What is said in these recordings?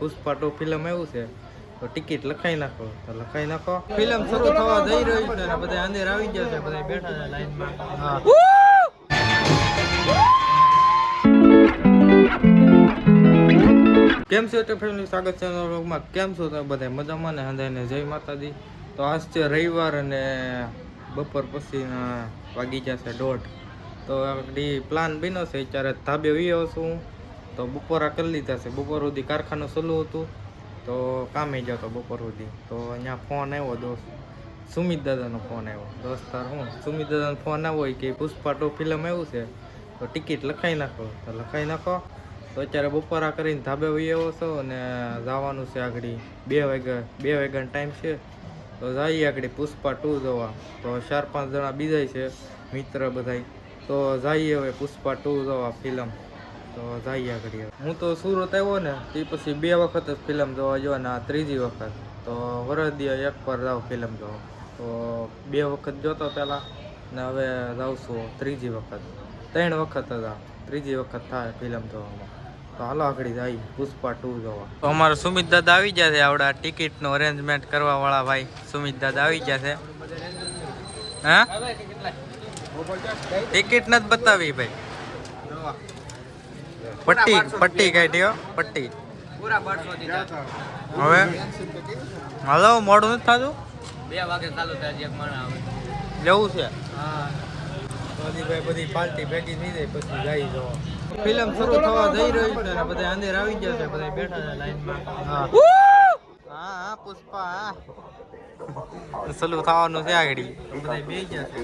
Pushpa two film આવ્યું છે, તો ટિકિટ લખાઈ નાખો. તો લખાઈ નાખો. ફિલ્મ શરૂ થવા જઈ રહી છે અને બધા અંદર આવી ગયા છે, બધા બેઠા છે લાઈનમાં. હા. કેમ છો તો ફેમિલી, સ્વાગત છે વ્લોગમાં. કેમ છો તમે બધા? મજામાં ને? હંધાઈને જય માતાજી. તો આજ છે રવિવાર અને બપોર પછીના વાગી જશે દોઢ. તો પ્લાન બન્યો છે. ત્યારે ધાબે વિયો છું. તો બપોરા કરી લીધા છે. બપોર સુધી કારખાનું ચાલુ હતું. તો કામે ગયો તો બપોર સુધી. તો અહીંયા ફોન આવ્યો દોસ્ત. સુમિત દાદાનો ફોન આવ્યો. દોસ્તાર હું? સુમિત દાદાનો ફોન આવ્યો કે પુષ્પા ટુ ફિલ્મ આવ્યું છે, તો ટિકિટ લખાઈ નાખો. તો લખાઈ નાખો. તો અત્યારે બપોરા કરીને ધાબે વહી આવ્યો છો અને જવાનું છે આગળ બે વાગ્યા બે વાગ્યાનો ટાઈમ છે. તો જઈએ આગળ પુષ્પા ટુ જોવા. તો ચાર પાંચ જણા બીજા છે, મિત્ર બધાય. તો જઈએ હવે પુષ્પા ટુ જોવા ફિલ્મ. તો જઈએ આગળ હું તો સુરત આવ્યો ને, તે પછી બે વખત જ ફિલ્મ જોવા ગયો ને આ ત્રીજી વખત. તો વરદીય એક પર જાઉં ફિલ્મ જોવા. તો બે વખત જોતો પહેલાં ને હવે જાઉં છું ત્રીજી વખત. ત્રણ વખત હતા ત્રીજી વખત થાય ફિલ્મ જોવામાં. તો હાલો આગળ જાય પુષ્પા ટુ જોવા. તો અમારા સુમિત દાદા આવી ગયા છે આવડા ટિકિટનું અરેન્જમેન્ટ કરવા વાળા ભાઈ. સુમિત દાદા આવી ગયા છે. હા? ટિકિટ નથી બતાવી ભાઈ. પટ્ટી પટ્ટી કાઢી હો પટ્ટી. હવે? હાલો મોડું નથી થતું? બે વાગે ચાલુ થાય છે એક માણસ આવે. જવું છે? હા. બધી ભાઈ બધી પાર્ટી ભેગી થઈ જાય પછી જાય જો ફિલ્મ શરૂ થવા જઈ રહી છે અને બધા અંદર આવી ગયા છે બધા બેઠા છે લાઈનમાં. હા. હા હા પુષ્પા હા. સલું થવાનું છે આગળ. બધા બે ગયા છે.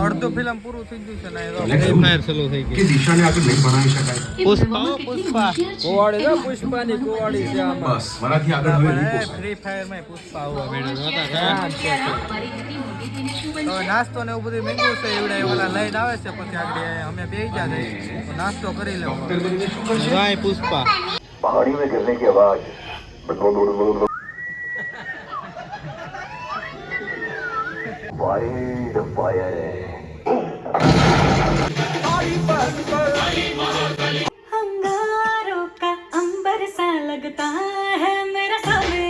અડધું ફિલ્મ પૂરું થઈ ગયું છે ને એ તો ફ્રી ફાયર શરૂ થઈ ગઈ દિશાને આગળ નહીં ભણાવી શકાય પુષ્પા હો, પુષ્પા કુવાડી જો પુષ્પાની કુવાડી છે આમાં બસ મારાથી આગળ હવે નહીં પોસાય ફ્રી ફાયર માં પુષ્પા આવવા મેળવ્યો તો નાસ્તો ને એવું બધું મેંગું છે એવડે ઓલા લઈને આવે છે પછી આગળ અમે બે ગયા છે તો નાસ્તો કરી લેવો ડોક્ટર બનીને શું કરશે ભાઈ પુષ્પા पहाड़ी में गिरने की आवाज वाइड फायर अंगारों का अंबर सा लगता है मेरा सामने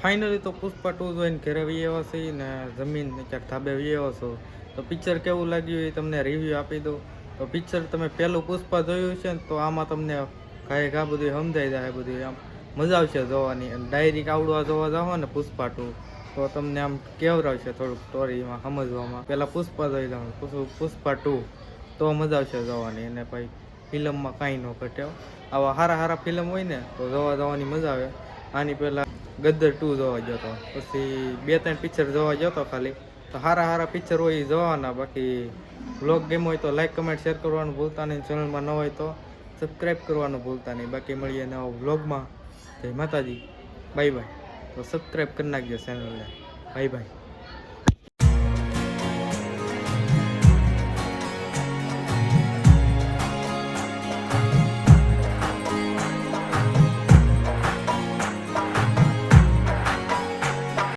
ફાઇનલી તો પુષ્પા ટુ જોઈને ઘરે વી આવ્યા છે ને જમીન ક્યાંક ધાબે વી આવ્યો છો તો પિક્ચર કેવું લાગ્યું એ તમને રિવ્યૂ આપી દઉં તો પિક્ચર તમે પહેલું પુષ્પા જોયું છે ને તો આમાં તમને કાંઈ ઘા બધું સમજાઈ જાય બધું આમ મજા આવશે જોવાની. અને ડાયરી આવડવા જોવા જાઓ ને પુષ્પા ટુ તો તમને આમ કેવરાવશે થોડુંક સ્ટોરીમાં, સમજવામાં. પહેલાં પુષ્પા જોઈ લઉં, પુષ્પા ટુ તો મજા આવશે જોવાની. અને પછી ફિલ્મમાં કાંઈ ન ઘટ્યો આવા સારા સારા ફિલ્મ હોય ને, તો જોવા જવાની મજા આવે. આની પહેલાં ગદ્દર ટુ જોવા ગયો હતો પછી બે ત્રણ પિક્ચર જોવા ગયો હતો ખાલી. તો સારા સારા પિક્ચર હોય એ જોવાના. બાકી બ્લોગ ગેમ હોય તો લાઈક, કમેન્ટ, શેર કરવાનું ભૂલતા નહીં. ચેનલમાં ન હોય તો સબસ્ક્રાઈબ કરવાનું ભૂલતા નહીં. બાકી મળીએ નવા બ્લોગમાં જય માતાજી. બાય બાય તો સબસ્ક્રાઈબ કરી નાખજો ચેનલને બાય બાય